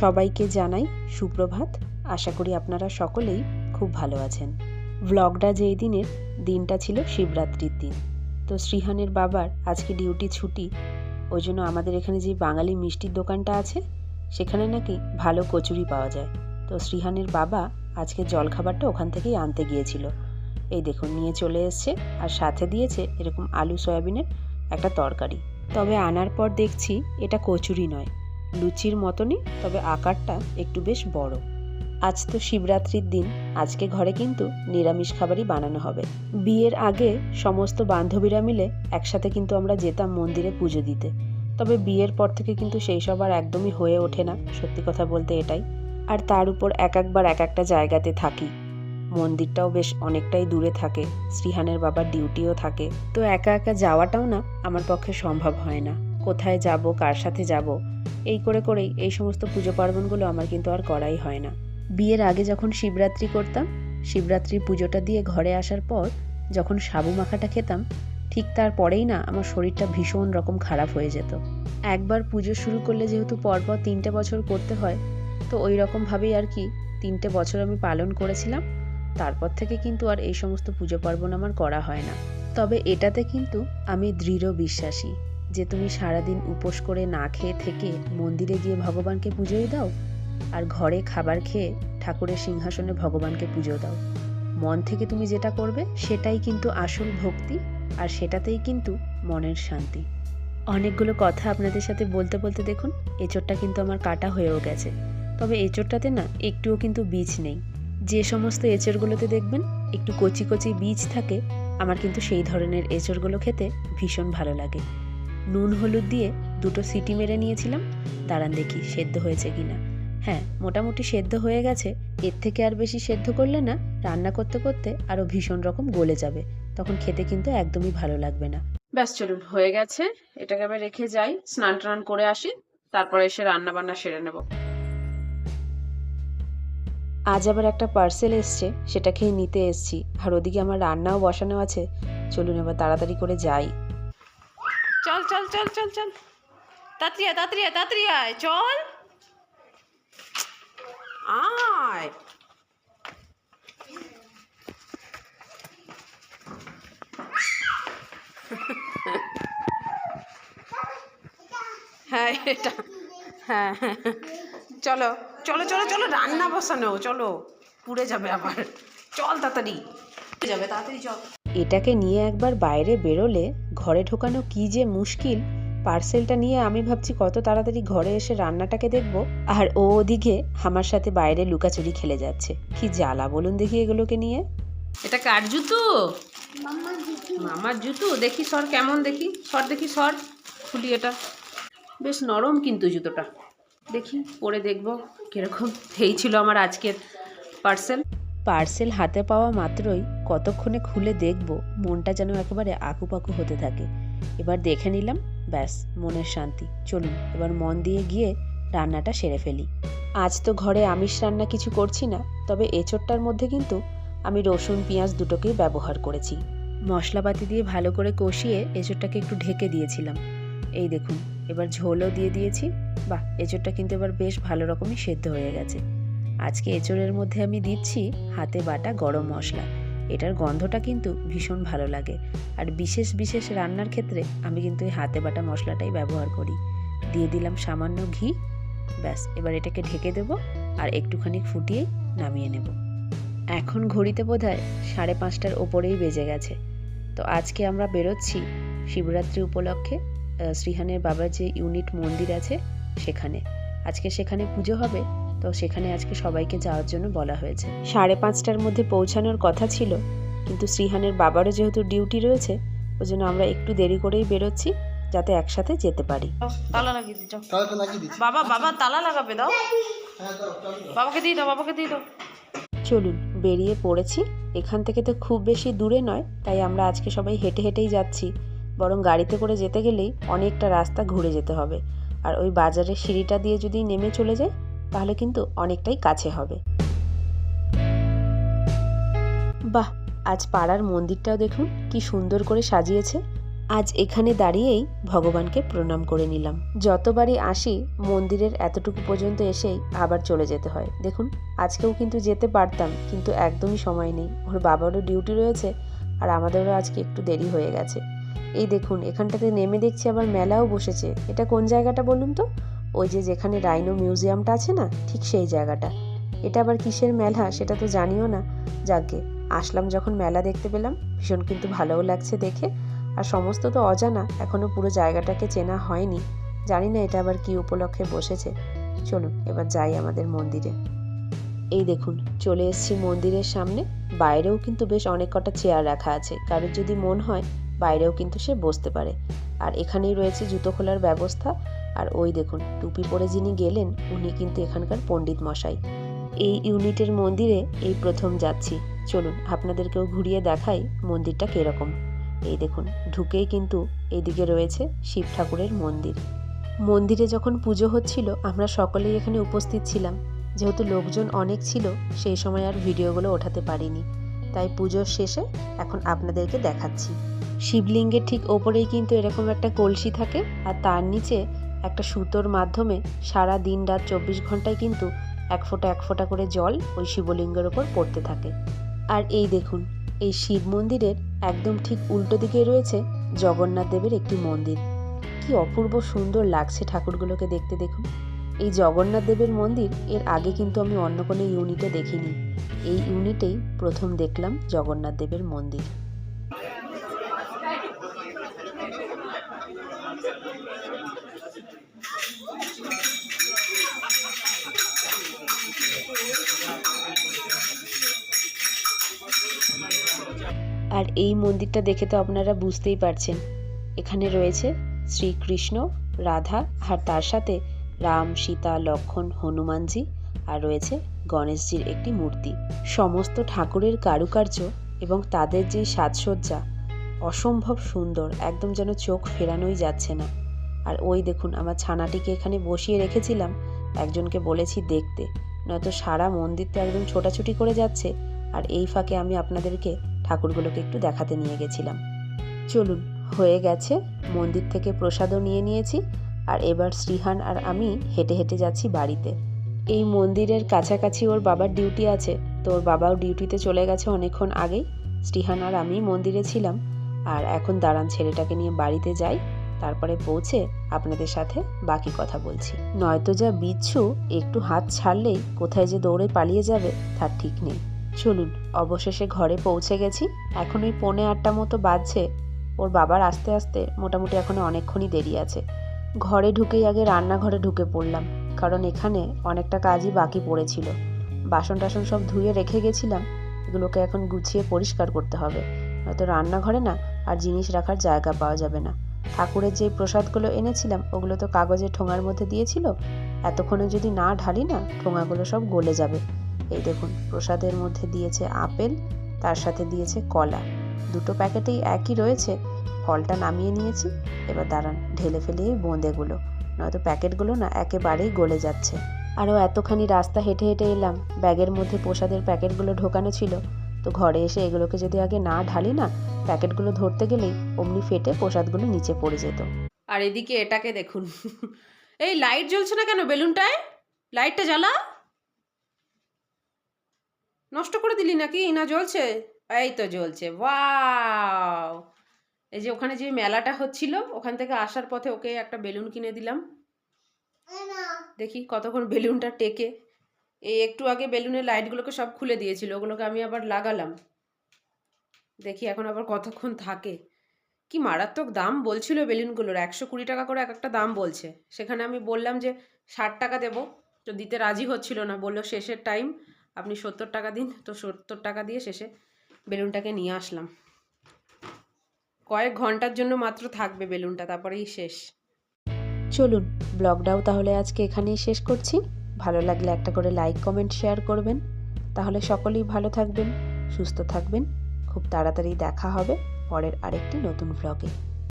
সবাইকে জানাই সুপ্রভাত। আশা করি আপনারা সকলেই খুব ভালো আছেন। ভ্লগটা যেই দিনের, দিনটা ছিল শিবরাত্রির দিন। তো শ্রীহানের বাবার আজকে ডিউটি ছুটি, ওই জন্য আমাদের এখানে যে বাঙালি মিষ্টির দোকানটা আছে, সেখানে নাকি ভালো কচুরি পাওয়া যায়। তো শ্রীহানের বাবা আজকে জলখাবারটা ওখান থেকেই আনতে গিয়েছিল। এই দেখুন, নিয়ে চলে এসছে আর সাথে দিয়েছে এরকম আলু, সয়াবিনের একটা তরকারি। তবে আনার পর দেখছি এটা কচুরি নয়। লুচির মতনই, তবে আকারটা একটু বেশ বড়। আজ তো শিবরাত্রির দিন, আজকে ঘরে কিন্তু নিরামিষ খাবারই বানানো হবে। বিয়ের আগে সমস্ত বান্ধবীরা মিলে একসাথে কিন্তু আমরা যেতাম মন্দিরে পুজো দিতে। তবে বিয়ের পর থেকে কিন্তু সেই সব আর একদমই হয়ে ওঠে না, সত্যি কথা বলতে এটাই। আর তার উপর এক একবার এক একটা জায়গাতে থাকি। মন্দিরটাও বেশ অনেকটাই দূরে থাকে, শ্রীহানের বাবার ডিউটিও থাকে। তো একা একা যাওয়াটাও না আমার পক্ষে সম্ভব হয় না। কোথায় যাব, কার সাথে যাব এই করে করেই এই সমস্ত পুজো পার্বণগুলো আমার কিন্তু আর করাই হয় না। বিয়ের আগে যখন শিবরাত্রি করতাম, শিবরাত্রির পুজোটা দিয়ে ঘরে আসার পর যখন সাবু মাখাটা খেতাম, ঠিক তারপরেই না আমার শরীরটা ভীষণ রকম খারাপ হয়ে যেত। একবার পুজো শুরু করলে যেহেতু পরপর তিনটে বছর করতে হয়, তো ওই রকমভাবেই আর কি তিনটে বছর আমি পালন করেছিলাম, তারপর থেকে কিন্তু আর এই সমস্ত পুজো পার্বণ আমার করা হয় না। তবে এটাতে কিন্তু আমি দৃঢ় বিশ্বাসী। যে তুমি সারাদিন উপোস করে না খেয়ে থেকে মন্দিরে গিয়ে ভগবানকে পুজোই দাও? আর ঘরে খাবার খেয়ে ঠাকুরের সিংহাসনে ভগবানকে পুজো দাও। মন থেকে তুমি যেটা করবে, সেটাই কিন্তু আসল ভক্তি, আর সেটাতেই কিন্তু মনের শান্তি। অনেকগুলো কথা আপনাদের সাথে বলতে বলতে দেখুন, এঁচোড়টা কিন্তু আমার কাটা হয়েও গেছে। তবে এঁচোড়টাতে না একটুও কিন্তু বীজ নেই। যে সমস্ত এঁচড়গুলোতে দেখবেন, একটু কচি কচি বীজ থাকে, আমার কিন্তু সেই ধরনের এঁচড়গুলো খেতে ভীষণ ভালো লাগে। নুন হলুদ দিয়ে দুটো সিটি মেরে নিয়েছিলাম। দাঁড়ান দেখি সেদ্ধ হয়েছে কিনা। হ্যাঁ মোটামুটি সেদ্ধ হয়ে গেছে। এর থেকে আর বেশি সেদ্ধ করলে না রান্না করতে করতে আরও ভীষণ রকম গলে যাবে। তখন খেতে কিন্তু একদমই ভালো লাগবে না। ব্যাস চলুন হয়ে গেছে। এটাকে আবার রেখে যাই স্নান টান করে আসি। তারপরে এসে রান্না বান্না সেরে নেব। আজ আবার একটা পার্সেল এসছে সেটা খেয়ে নিতে এসছি। আর ওদিকে আমার রান্নাও বসানো আছে। চলুন এবার তাড়াতাড়ি করে যাই। চল চল চল চল চল। আয়, তাড়াতাড়ি আয়, চল। আয়। হ্যাঁ এটা। হ্যাঁ হ্যাঁ। চলো চলো চলো চলো, রান্না বসানো, চলো। পুড়ে যাবে আবার। চল তাড়াতাড়ি। যাবে, তাড়াতাড়ি চল। এটাকে নিয়ে একবার বাইরে বেরোলে ঘরে ঢোকানো কি যে মুশকিল। পার্সেলটা নিয়ে আমি ভাবছি কত তাড়াতাড়ি ঘরে এসে রান্নাটাকে দেখব। আর ও ওদিকে আমার সাথে বাইরে লুকাচুরি খেলে যাচ্ছে। কি জ্বালা বলুন দেখি এগুলোকে নিয়ে। এটা কার জুতো? মামার জুতো। দেখি সর কেমন দেখি? সর দেখি সর। খুলি এটা। বেশ নরম কিন্তু জুতোটা। দেখি পরে দেখব কীরকম। এই ছিল আমার আজকের পার্সেল। পার্সেল হাতে পাওয়া মাত্রই কতক্ষণে খুলে দেখব, মনটা যেন একেবারে আকুপাকু হতে থাকে। এবার দেখে নিলাম, ব্যাস, মনের শান্তি। চলুন, এবার মন দিয়ে গিয়ে রান্নাটা সেরে ফেলি। আজ তো ঘরে আমিষ রান্না কিছু করছি না, তবে এঁচোড়টার মধ্যে কিন্তু আমি রসুন, পেঁয়াজ দুটোকেই ব্যবহার করেছি। মশলাপাতি দিয়ে ভালো করে কষিয়ে এঁচোড়টাকে একটু ঢেকে দিয়েছিলাম। এই দেখুন, এবার ঝোলও দিয়ে দিয়েছি। বাহ, এঁচোড়টা কিন্তু এবার বেশ ভালো রকমই সেদ্ধ হয়ে গেছে। আজকে এঁচোড়ের মধ্যে আমি দিচ্ছি হাতে বাটা গরম মশলা। এটার গন্ধটা কিন্তু ভীষণ ভালো লাগে। আর বিশেষ বিশেষ রান্নার ক্ষেত্রে আমি কিন্তু এই হাতে বাটা মশলাটাই ব্যবহার করি। দিয়ে দিলাম সামান্য ঘি। ব্যাস, এবার এটাকে ঢেকে দেবো আর একটুখানি ফুটিয়েই নামিয়ে নেব। এখন ঘড়িতে বোধ হয় সাড়ে পাঁচটার ওপরেই বেজে গেছে। তো আজকে আমরা বেরোচ্ছি শিবরাত্রি উপলক্ষে শ্রীহানের বাবার যে ইউনিট মন্দির আছে সেখানে। আজকে সেখানে পুজো হবে তো সেখানে আজকে সবাইকে যাওয়ার জন্য বলা হয়েছে। সাড়ে পাঁচটার মধ্যে পৌঁছানোর কথা ছিল কিন্তু শ্রীহানের বাবারও যেহেতু ডিউটি রয়েছে ওই জন্য আমরা একটু দেরি করেই বেরোচ্ছি যাতে একসাথে যেতে পারি। তালা লাগিয়ে দিচ্ছি। বাবা বাবা তালা লাগাবে দাও। হ্যাঁ। বাবাকে দিয়ে দাও বাবাকে দিয়ে দাও। চলুন বেরিয়ে পড়েছি। এখান থেকে তো খুব বেশি দূরে নয় তাই আমরা আজকে সবাই হেঁটে হেঁটেই যাচ্ছি। বরং গাড়িতে করে যেতে গেলেই অনেকটা রাস্তা ঘুরে যেতে হবে। আর ওই বাজারের সিঁড়িটা দিয়ে যদি নেমে চলে যাই তাহলে কিন্তু অনেকটাই কাছে হবে। বাহ! আজ পাড়ার মন্দিরটাও দেখুন, কি সুন্দর করে সাজিয়েছে। আজ এখানে দাঁড়িয়েই ভগবানকে প্রণাম করে নিলাম। যতবারই আসি, মন্দিরের এতটুকু পর্যন্ত এসেই আবার চলে যেতে হয়। দেখুন, আজকেও কিন্তু যেতে পারতাম, কিন্তু একদমই সময় নেই। ওর বাবারও ডিউটি রয়েছে, আর আমাদেরও আজকে একটু দেরি হয়ে গেছে। এই দেখুন, এখানটাতে নেমে দেখছি আবার মেলাও বসেছে। এটা কোন জায়গাটা বলুন তো? ওই যে যেখানে রাইনো মিউজিয়ামটা আছে না, ঠিক সেই জায়গাটা। এটা আবার কিসের মেলা, সেটা তো জানিও না। যাকে আসলাম যখন মেলা দেখতে পেলাম, ভীষণ কিন্তু ভালোও লাগছে দেখে। আর সমস্ত তো অজানা এখনও পুরো জায়গাটাকে চেনা হয়নি। জানি না এটা আবার কি উপলক্ষে বসেছে। চলুন, এবার যাই আমাদের মন্দিরে। এই দেখুন, চলে এসেছি মন্দিরের সামনে। বাইরেও কিন্তু বেশ অনেক কটা চেয়ার রাখা আছে। কারোর যদি মন হয়, বাইরেও কিন্তু সে বসতে পারে। আর এখানেই রয়েছে জুতো খোলার ব্যবস্থা। আর ওই দেখুন, টুপি পরে যিনি গেলেন, উনি কিন্তু এখানকার পণ্ডিত মশাই। এই ইউনিটের মন্দিরে এই প্রথম যাচ্ছি। চলুন, আপনাদেরকেও ঘুরিয়ে দেখাই মন্দিরটা কীরকম। এই দেখুন, ঢুকেই কিন্তু এইদিকে রয়েছে শিব ঠাকুরের মন্দির। মন্দিরে যখন পুজো হচ্ছিল, আমরা সকলেই এখানে উপস্থিত ছিলাম। যেহেতু লোকজন অনেক ছিল, সেই সময় আর ভিডিওগুলো ওঠাতে পারিনি। তাই পুজোর শেষে এখন আপনাদেরকে দেখাচ্ছি। শিবলিঙ্গের ঠিক ওপরেই কিন্তু এরকম একটা কলসি থাকে, আর তার নিচে একটা সুতোর মাধ্যমে সারা দিন রাত চব্বিশ ঘন্টায় কিন্তু এক ফোঁটা এক ফোঁটা করে জল ওই শিবলিঙ্গের ওপর পড়তে থাকে। আর এই দেখুন, এই শিব মন্দিরের একদম ঠিক উল্টো দিকে রয়েছে জগন্নাথ দেবের একটি মন্দির। কি অপূর্ব সুন্দর লাগছে ঠাকুরগুলোকে দেখতে দেখুন। এই জগন্নাথ দেবের মন্দির এর আগে কিন্তু আমি অন্য কোনো ইউনিটে দেখিনি। এই ইউনিটেই প্রথম দেখলাম জগন্নাথ দেবের মন্দির। আর এই মন্দিরটা দেখে তো আপনারা বুঝতেই পারছেন। এখানে রয়েছে শ্রীকৃষ্ণ, রাধা আর তার সাথে রাম, সীতা, লক্ষণ, হনুমানজি আর রয়েছে গণেশজির একটি মূর্তি। সমস্ত ঠাকুরের কারুকার্য এবং তাদের যে সাজসজ্জা অসম্ভব সুন্দর, একদম যেন চোখ ফেরানোই যাচ্ছে না। আর ওই দেখুন, আমার ছানাটিকে এখানে বসিয়ে রেখেছিলাম, একজনকে বলেছি দেখতে। নয়তো সারা মন্দির তো একদম ছোটাছুটি করে যাচ্ছে, আর এই ফাঁকে আমি আপনাদেরকে ঠাকুরগুলোকে একটু দেখাতে নিয়ে গেছিলাম। চলুন, হয়ে গেছে। মন্দির থেকে প্রসাদও নিয়ে নিয়েছি। আর এবার শ্রীহান আর আমি হেঁটে হেঁটে যাচ্ছি বাড়িতে। এই মন্দিরের কাছাকাছি ওর বাবার ডিউটি আছে। তো ওর বাবাও ডিউটিতে চলে গেছে অনেকক্ষণ আগেই। শ্রীহান আর আমি মন্দিরে ছিলাম। আর এখন দাঁড়ান ছেলেটাকে নিয়ে বাড়িতে যাই। তারপরে পৌঁছে আপনাদের সাথে বাকি কথা বলছি। নয়তো যা বিচ্ছু, একটু হাত ছাড়লেই কোথায় যে দৌড়ে পালিয়ে যাবে, তার ঠিক নেই। চলুন, অবশেষে ঘরে পৌঁছে গেছি। এখন ওই পৌনে আটটা মতো বাজছে। ওর বাবার আস্তে আস্তে মোটামুটি এখন অনেকক্ষণই দেরি আছে। ঘরে ঢুকেই আগে রান্নাঘরে ঢুকে পড়লাম, কারণ এখানে অনেকটা কাজই বাকি পড়েছিল। বাসন টাসন সব ধুয়ে রেখে গেছিলাম, এগুলোকে এখন গুছিয়ে পরিষ্কার করতে হবে। নয়তো রান্নাঘরে না, আর জিনিস রাখার জায়গা পাওয়া যাবে না। ঠাকুরের যে প্রসাদগুলো এনেছিলাম, ওগুলো তো কাগজের ঠোঙার মধ্যে দিয়েছিল। এতক্ষণে যদি না ঢালি না, ঠোঙাগুলো সব গলে যাবে। এই দেখুন, প্রসাদের মধ্যে দিয়েছে আপেল, তার সাথে দিয়েছে কলা। দুটো প্যাকেটেই একই রয়েছে। ফলটা নামিয়ে নিয়েছি। এবার দাঁড়ান, ঢেলে ফেলে এই বোঁদেগুলো। নয়তো প্যাকেটগুলো না একেবারেই গলে যাচ্ছে। আরও এতখানি রাস্তা হেঁটে হেঁটে এলাম। ব্যাগের মধ্যে প্রসাদের প্যাকেটগুলো ঢোকানো ছিল। তো ঘরে এসে এগুলোকে যদি আগে না ঢালি না, প্যাকেটগুলো ধরতে গেলেই অমনি ফেটে প্রসাদগুলো নিচে পড়ে যেত। আর এদিকে এটাকে দেখুন। এই লাইট জ্বলছে না কেন বেলুনটায়? লাইটটা জ্বালা নষ্ট করে দিলি নাকি? না জ্বলছে? এই তো জ্বলছে। ওয়াও! এই যে ওখানে যে মেলাটা হচ্ছিল, ওখান থেকে আসার পথে ওকে একটা বেলুন কিনে দিলাম। দেখি কতক্ষণ বেলুনটা টেকে। এই একটু আগে বেলুনের লাইটগুলোকে সব খুলে দিয়েছিল, ওগুলোকে আমি আবার লাগালাম। দেখি এখন আবার কতক্ষণ থাকে। কি মারাত্মক দাম বলছিল বেলুনগুলোর। একশো কুড়ি টাকা করে এক একটা দাম বলছে। সেখানে আমি বললাম যে ষাট টাকা দেবো। তো দিতে রাজি হচ্ছিল না, বলল শেষের টাইম আপনি সত্তর টাকা দিন, তো সত্তর টাকা দিয়ে শেষে বেলুনটাকে নিয়ে আসলাম। কয়েক ঘণ্টার জন্য মাত্র থাকবে বেলুনটা, তারপরেই শেষ। চলুন, ব্লগটাও তাহলে আজকে এখানেই শেষ করছি। ভালো লাগলে একটা করে লাইক, কমেন্ট, শেয়ার করবেন। তাহলে সকলেই ভালো থাকবেন, সুস্থ থাকবেন। খুব তাড়াতাড়ি দেখা হবে পরের আরেকটি নতুন ভ্লগে